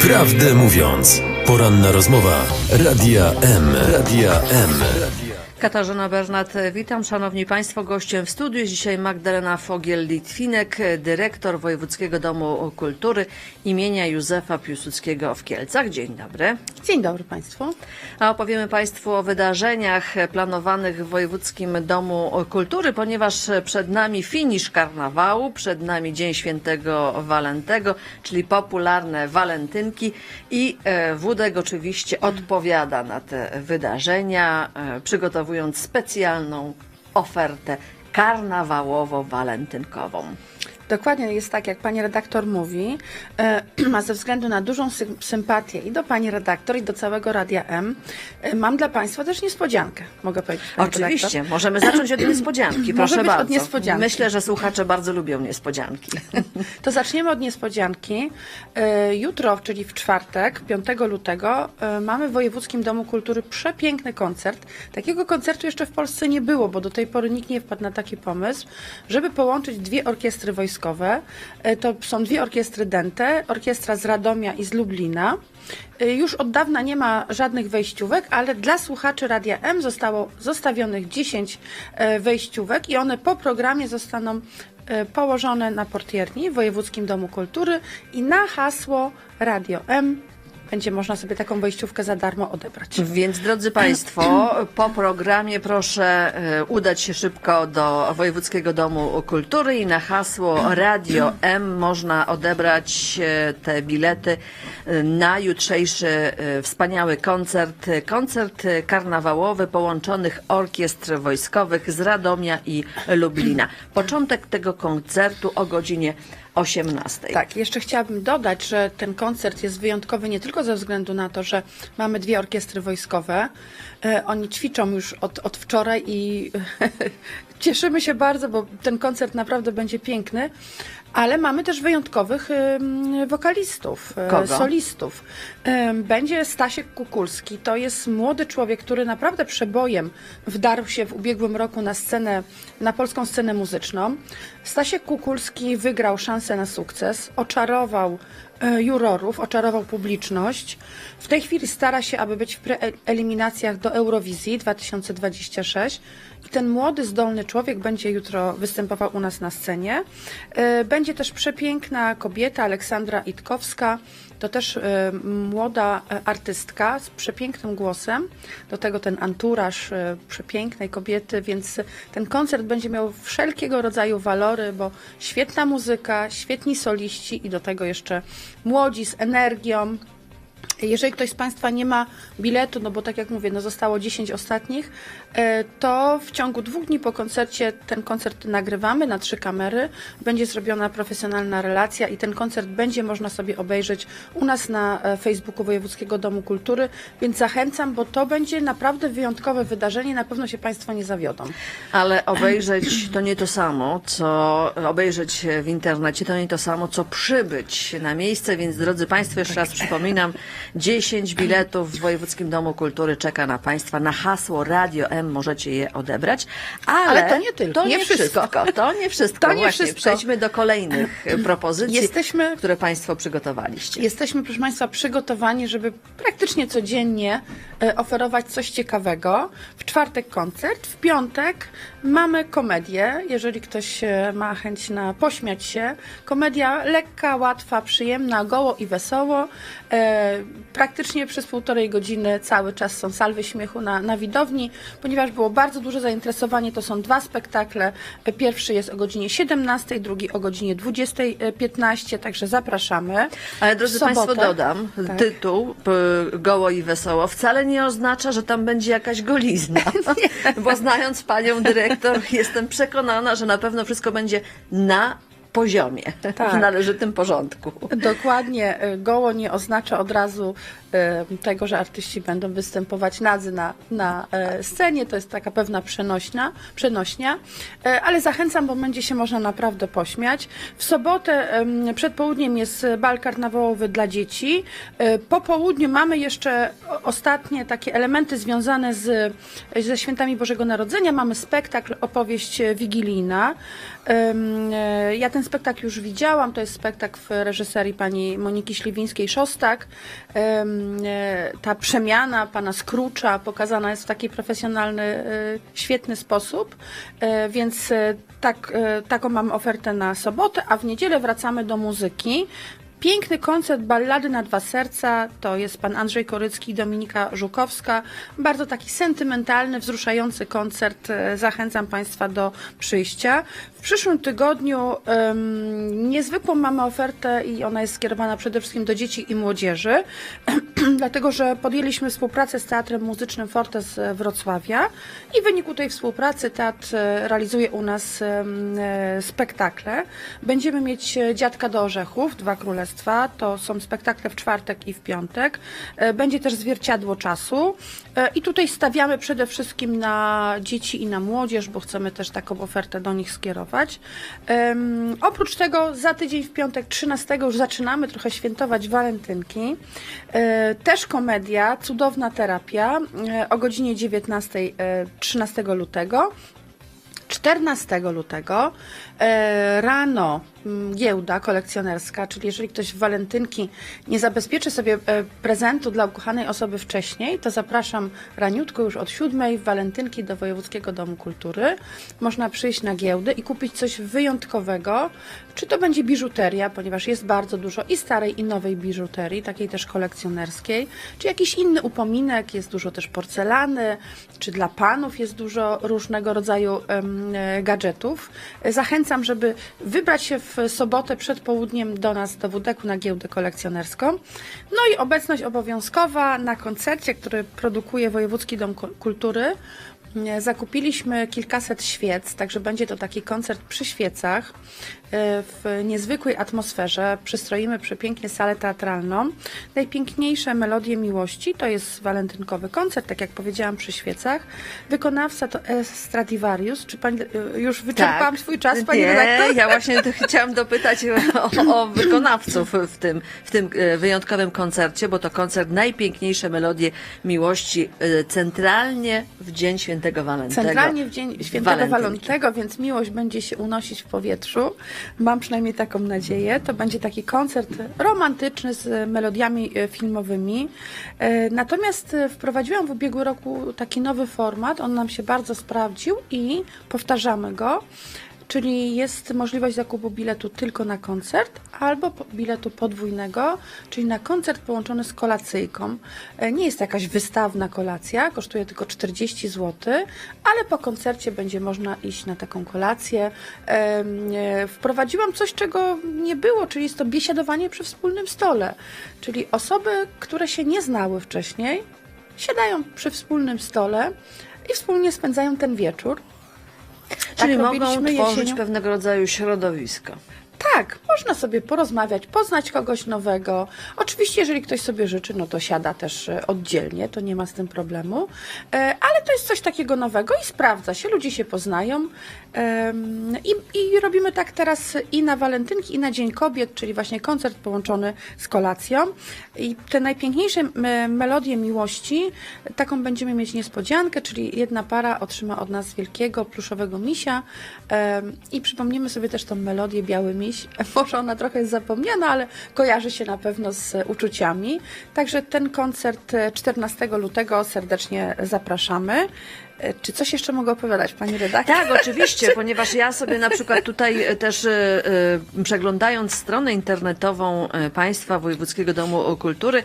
Prawdę mówiąc, poranna rozmowa Radia M. Radia M. Katarzyna Bernat, witam Szanowni Państwo. Gościem w studiu jest dzisiaj Magdalena Fogiel-Litwinek, dyrektor Wojewódzkiego Domu Kultury imienia Józefa Piłsudskiego w Kielcach. Dzień dobry. Dzień dobry Państwu. A opowiemy Państwu o wydarzeniach planowanych w Wojewódzkim Domu Kultury, ponieważ przed nami finisz karnawału, przed nami Dzień Świętego Walentego, czyli popularne walentynki i e, Wódek oczywiście odpowiada na te wydarzenia, e, przygotowując specjalną ofertę karnawałowo-walentynkową. Dokładnie jest tak, jak pani redaktor mówi, e, a ze względu na dużą sy- sympatię i do pani redaktor, i do całego Radia M, e, mam dla państwa też niespodziankę, mogę powiedzieć. Oczywiście, redaktor? możemy zacząć od niespodzianki, proszę być od bardzo. niespodzianki. Myślę, że słuchacze bardzo lubią niespodzianki. To zaczniemy od niespodzianki. E, Jutro, czyli w czwartek, 5 lutego, mamy w Wojewódzkim Domu Kultury przepiękny koncert. Takiego koncertu jeszcze w Polsce nie było, bo do tej pory nikt nie wpadł na taki pomysł, żeby połączyć dwie orkiestry wojskowe. E, To są dwie orkiestry Dente, orkiestra z Radomia i z Lublina. E, Już od dawna nie ma żadnych wejściówek, ale dla słuchaczy Radia M zostało zostawionych 10 e, wejściówek i one po programie zostaną położone na portierni w Wojewódzkim Domu Kultury i na hasło Radio M będzie można sobie taką wejściówkę za darmo odebrać. Więc drodzy Państwo, po programie proszę e, udać się szybko do Wojewódzkiego Domu Kultury i na hasło Radio M można odebrać e, te bilety e, na jutrzejszy wspaniały koncert. Koncert karnawałowy połączonych orkiestr wojskowych z Radomia i Lublina. Początek tego koncertu o godzinie 18. Tak, jeszcze chciałabym dodać, że ten koncert jest wyjątkowy nie tylko ze względu na to, że mamy dwie orkiestry wojskowe. E, Oni ćwiczą już od, od wczoraj i cieszymy się bardzo, bo ten koncert naprawdę będzie piękny. Ale mamy też wyjątkowych wokalistów, e, Kogo? solistów. Będzie Stasiek Kukulski. To jest młody człowiek, który naprawdę przebojem wdarł się w ubiegłym roku na scenę, na polską scenę muzyczną. Stasiek Kukulski wygrał szansę na sukces, oczarował jurorów, oczarował publiczność. W tej chwili stara się, aby być w preeliminacjach do Eurowizji 2026. I ten młody, zdolny człowiek będzie jutro występował u nas na scenie. E, Będzie też przepiękna kobieta, Aleksandra Itkowska. To też e, młoda e, artystka z przepięknym głosem. Do tego ten anturaż e, przepięknej kobiety, więc ten koncert będzie miał wszelkiego rodzaju walory, bo świetna muzyka, świetni soliści i do tego jeszcze młodzi z energią. Jeżeli ktoś z Państwa nie ma biletu, no bo tak jak mówię, no zostało 10 ostatnich, e, to w ciągu dwóch dni po koncercie ten koncert nagrywamy na trzy kamery. Będzie zrobiona profesjonalna relacja i ten koncert będzie można sobie obejrzeć u nas na e, Facebooku Wojewódzkiego Domu Kultury, więc zachęcam, bo to będzie naprawdę wyjątkowe wydarzenie, na pewno się Państwo nie zawiodą. Ale obejrzeć to nie to samo, co obejrzeć w internecie, to nie to samo, co przybyć na miejsce, więc drodzy Państwo, jeszcze raz przypominam, 10 biletów w Wojewódzkim Domu Kultury czeka na Państwa. Na hasło Radio M możecie je odebrać, ale, Ale to nie tylko, To nie, nie wszystko. wszystko. To nie wszystko. To nie Właśnie, wszystko. Przejdźmy do kolejnych propozycji, Jesteśmy- które Państwo przygotowaliście. Jesteśmy, proszę Państwa, przygotowani, żeby praktycznie codziennie e, oferować coś ciekawego. W czwartek koncert, w piątek mamy komedię, jeżeli ktoś e, ma chęć na pośmiać się. Komedia lekka, łatwa, przyjemna, goło i wesoło. Praktycznie przez półtorej godziny cały czas są salwy śmiechu na, na widowni, ponieważ było bardzo duże zainteresowanie. To są dwa spektakle. Pierwszy jest o godzinie 17, drugi o godzinie 20.15, także zapraszamy. Ale drodzy Państwo, dodam, Tak. tytuł p- Goło i Wesoło wcale nie oznacza, że tam będzie jakaś golizna. Bo znając Panią Dyrektor, jestem przekonana, że na pewno wszystko będzie na poziomie, Tak. w należytym porządku. Dokładnie, e, goło nie oznacza od razu e, tego, że artyści będą występować nadzy na, na e, scenie. To jest taka pewna przenośna, przenośnia, ale zachęcam, bo będzie się można naprawdę pośmiać. W sobotę przed południem jest bal karnawałowy dla dzieci. Po południu mamy jeszcze ostatnie takie elementy związane z, ze świętami Bożego Narodzenia. Mamy spektakl, opowieść wigilijna. Ja ten ten spektakl już widziałam. To jest spektakl w reżyserii pani Moniki Śliwińskiej-Szostak. E, Ta przemiana pana Skrucza pokazana jest w taki profesjonalny, e, świetny sposób. E, Więc tak, taką mam ofertę na sobotę, a w niedzielę wracamy do muzyki. Piękny koncert Ballady na dwa serca to jest pan Andrzej Korycki i Dominika Żukowska. Bardzo taki sentymentalny, wzruszający koncert. Zachęcam Państwa do przyjścia. W przyszłym tygodniu em, niezwykłą mamy ofertę i ona jest skierowana przede wszystkim do dzieci i młodzieży, dlatego że podjęliśmy współpracę z Teatrem Muzycznym Forte z Wrocławia i w wyniku tej współpracy teatr e, realizuje u nas e, spektakle. Będziemy mieć e, Dziadka do Orzechów, Dwa Królestwa. To są spektakle w czwartek i w piątek. Będzie też Zwierciadło Czasu. I tutaj stawiamy przede wszystkim na dzieci i na młodzież, bo chcemy też taką ofertę do nich skierować. Em, Oprócz tego za tydzień w piątek 13 już zaczynamy trochę świętować walentynki. E, Też komedia, Cudowna terapia e, o godzinie 19 e, 13 lutego. 14 lutego e, rano mm, giełda kolekcjonerska, czyli jeżeli ktoś w walentynki nie zabezpieczy sobie e, prezentu dla ukochanej osoby wcześniej, to zapraszam raniutko już od 7 w walentynki do Wojewódzkiego Domu Kultury. Można przyjść na giełdę i kupić coś wyjątkowego, czy to będzie biżuteria, ponieważ jest bardzo dużo i starej i nowej biżuterii, takiej też kolekcjonerskiej, czy jakiś inny upominek, jest dużo też porcelany, czy dla panów jest dużo różnego rodzaju e, gadżetów. Zachęcam, żeby wybrać się w sobotę przed południem do nas do WDK na giełdę kolekcjonerską. No i obecność obowiązkowa na koncercie, który produkuje Wojewódzki Dom Ku- Kultury. E, Zakupiliśmy kilkaset świec, także będzie to taki koncert przy świecach w niezwykłej atmosferze. Przystroimy przepięknie salę teatralną. Najpiękniejsze melodie miłości to jest walentynkowy koncert, tak jak powiedziałam, przy świecach. Wykonawca to. Stradivarius. Czy pani e, już wyczerpałam swój czas, pani Tak. Nie, redaktor? ja właśnie to chciałam dopytać o, o wykonawców w tym, w tym e, wyjątkowym koncercie, bo to koncert Najpiękniejsze melodie miłości centralnie w Dzień Świętego Walentego. Centralnie w dzień świętego. Walentego, więc miłość będzie się unosić w powietrzu. Mam przynajmniej taką nadzieję. To będzie taki koncert romantyczny z melodiami e, filmowymi. E, Natomiast e, wprowadziłam w ubiegłym roku taki nowy format. On nam się bardzo sprawdził i powtarzamy go. Czyli jest możliwość zakupu biletu tylko na koncert albo biletu podwójnego, czyli na koncert połączony z kolacyjką. E, Nie jest to jakaś wystawna kolacja, kosztuje tylko 40 zł, ale po koncercie będzie można iść na taką kolację. E, Wprowadziłam coś, czego nie było, czyli jest to biesiadowanie przy wspólnym stole. Czyli osoby, które się nie znały wcześniej, siadają przy wspólnym stole i wspólnie spędzają ten wieczór. Czyli Tak mogą tworzyć jesienią. pewnego rodzaju środowisko. Tak, można sobie porozmawiać, poznać kogoś nowego. Oczywiście, jeżeli ktoś sobie życzy, no to siada też e, oddzielnie, to nie ma z tym problemu. E, Ale to jest coś takiego nowego i sprawdza się, ludzie się poznają. I, I robimy tak teraz i na walentynki, i na Dzień Kobiet, czyli właśnie koncert połączony z kolacją. I te najpiękniejsze melodie miłości, taką będziemy mieć niespodziankę, czyli jedna para otrzyma od nas wielkiego pluszowego misia i przypomnimy sobie też tą melodię Biały Miś. Może ona trochę jest zapomniana, ale kojarzy się na pewno z uczuciami. Także ten koncert e, 14 lutego serdecznie zapraszamy. E, Czy coś jeszcze mogę opowiadać, Pani redaktor? Tak, oczywiście, ponieważ ja sobie na przykład tutaj e, też e, przeglądając stronę internetową Państwa Wojewódzkiego Domu Kultury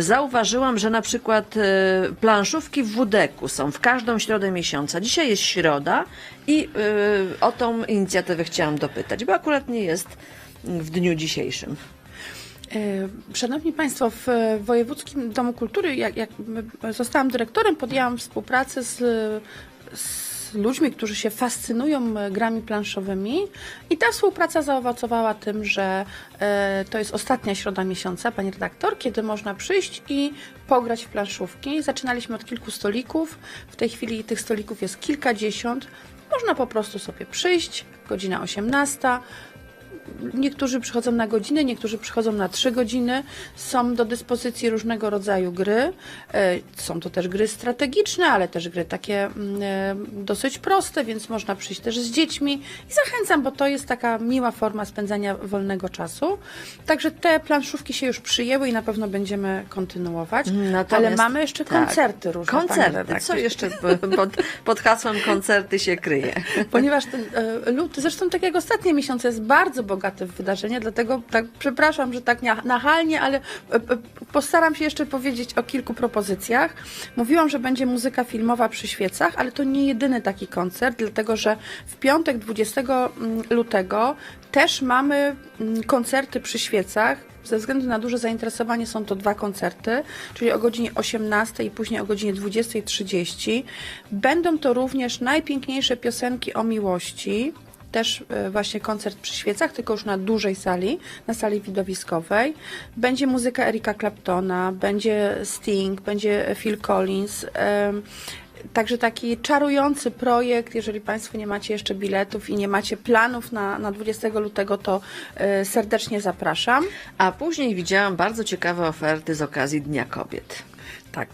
zauważyłam, że na przykład planszówki w WDK-u są w każdą środę miesiąca. Dzisiaj jest środa i o tą inicjatywę chciałam dopytać, bo akurat nie jest w dniu dzisiejszym. E, Szanowni Państwo, w Wojewódzkim Domu Kultury, jak, jak zostałam dyrektorem, podjęłam współpracę z, z ludźmi, którzy się fascynują grami planszowymi i ta współpraca zaowocowała tym, że e, to jest ostatnia środa miesiąca, Pani redaktor, kiedy można przyjść i pograć w planszówki. Zaczynaliśmy od kilku stolików, w tej chwili tych stolików jest kilkadziesiąt. Można po prostu sobie przyjść, godzina 18, niektórzy przychodzą na godzinę, niektórzy przychodzą na trzy godziny. Są do dyspozycji różnego rodzaju gry. E, Są to też gry strategiczne, ale też gry takie mm, e, dosyć proste, więc można przyjść też z dziećmi. I zachęcam, bo to jest taka miła forma spędzania wolnego czasu. Także te planszówki się już przyjęły i na pewno będziemy kontynuować. Natomiast- ale mamy jeszcze tak. koncerty różne. Koncerty. Co jeszcze pod, pod hasłem koncerty się kryje? Ponieważ ten luty, zresztą tak jak ostatnie miesiące, jest bardzo bogaty w wydarzenia, dlatego tak przepraszam, że tak nachalnie, ale e, e, postaram się jeszcze powiedzieć o kilku propozycjach. Mówiłam, że będzie muzyka filmowa przy świecach, ale to nie jedyny taki koncert, dlatego że w piątek 20 lutego też mamy mm, koncerty przy świecach. Ze względu na duże zainteresowanie są to dwa koncerty, czyli o godzinie 18 i później o godzinie 20.30. Będą to również najpiękniejsze piosenki o miłości. Też e, właśnie koncert przy świecach, tylko już na dużej sali, na sali widowiskowej. Będzie muzyka Erika Claptona, będzie Sting, będzie Phil Collins. Także taki czarujący projekt, jeżeli Państwo nie macie jeszcze biletów i nie macie planów na, na 20 lutego, to e, serdecznie zapraszam. A później widziałam bardzo ciekawe oferty z okazji Dnia Kobiet. Tak.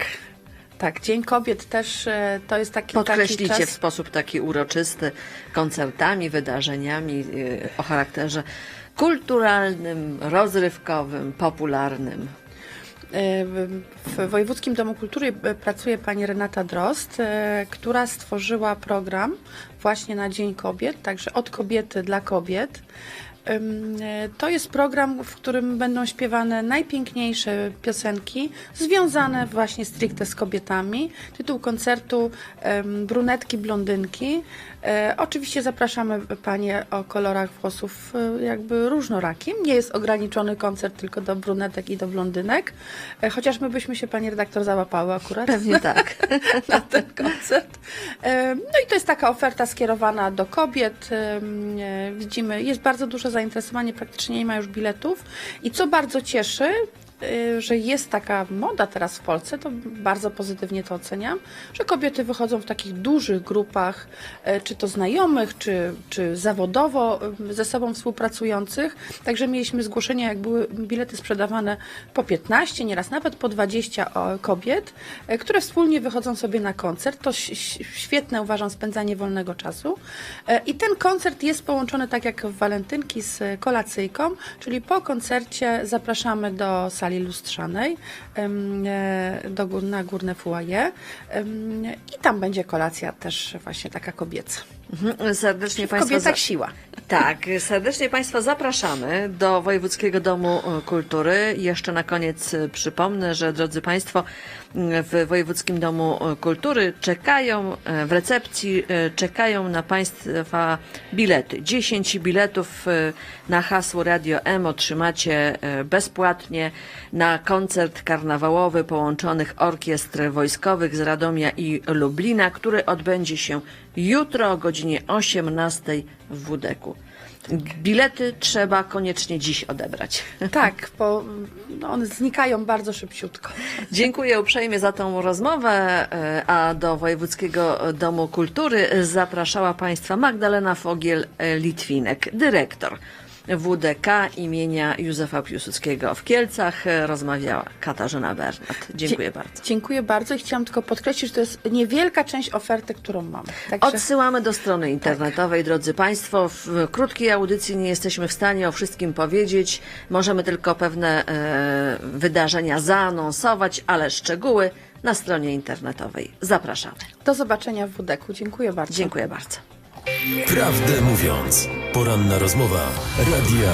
Tak, Dzień Kobiet też e, to jest taki, taki Podkreślicie w czas. sposób taki uroczysty koncertami, wydarzeniami y, o charakterze kulturalnym, rozrywkowym, popularnym. E, W Wojewódzkim Domu Kultury e, pracuje pani Renata Drost, e, która stworzyła program właśnie na Dzień Kobiet, także od kobiety dla kobiet. To jest program, w którym będą śpiewane najpiękniejsze piosenki związane właśnie stricte z kobietami. Tytuł koncertu Brunetki, blondynki. E, Oczywiście zapraszamy Panie o kolorach włosów e, jakby różnorakim. Nie jest ograniczony koncert tylko do brunetek i do blondynek. E, Chociaż my byśmy się Pani redaktor załapały akurat Pewnie tak. na ten koncert. No i to jest taka oferta skierowana do kobiet. Widzimy, jest bardzo duże zainteresowanie, praktycznie nie ma już biletów. I co bardzo cieszy, że jest taka moda teraz w Polsce, to bardzo pozytywnie to oceniam, że kobiety wychodzą w takich dużych grupach, e, czy to znajomych, czy, czy zawodowo e, ze sobą współpracujących. Także mieliśmy zgłoszenia, jak były bilety sprzedawane po 15, nieraz nawet po 20 o, kobiet, które wspólnie wychodzą sobie na koncert. To świetne, uważam, spędzanie wolnego czasu. I ten koncert jest połączony tak jak w walentynki z kolacyjką, czyli po koncercie zapraszamy do sali lustrzanej, em, e, do, na górne foyer i tam będzie kolacja też właśnie taka kobieca. Mhm. Serdecznie Państwa kobietach za- siła. Tak, serdecznie Państwa zapraszamy do Wojewódzkiego Domu Kultury. Jeszcze na koniec przypomnę, że drodzy Państwo, w Wojewódzkim Domu Kultury czekają, e, w recepcji e, czekają na Państwa bilety. 10 biletów e, na hasło Radio M otrzymacie bezpłatnie na koncert karnawałowy połączonych orkiestr wojskowych z Radomia i Lublina, który odbędzie się jutro o godzinie 18 w WDK-u. Bilety trzeba koniecznie dziś odebrać. Tak, bo no, one znikają bardzo szybciutko. Dziękuję uprzejmie za tą rozmowę, e, a do Wojewódzkiego Domu Kultury zapraszała Państwa Magdalena Fogiel-Litwinek, dyrektor WDK imienia Józefa Piłsudskiego w Kielcach. Rozmawiała Katarzyna Bernat. Dziękuję Dzie- bardzo. Dziękuję bardzo i chciałam tylko podkreślić, że to jest niewielka część oferty, którą mamy. Także Odsyłamy do strony internetowej, drodzy Państwo. W krótkiej audycji nie jesteśmy w stanie o wszystkim powiedzieć. Możemy tylko pewne e, wydarzenia zaanonsować, ale szczegóły na stronie internetowej. Zapraszamy. do zobaczenia w WDK-u. Dziękuję bardzo. Dziękuję bardzo. Prawdę mówiąc, poranna rozmowa Radia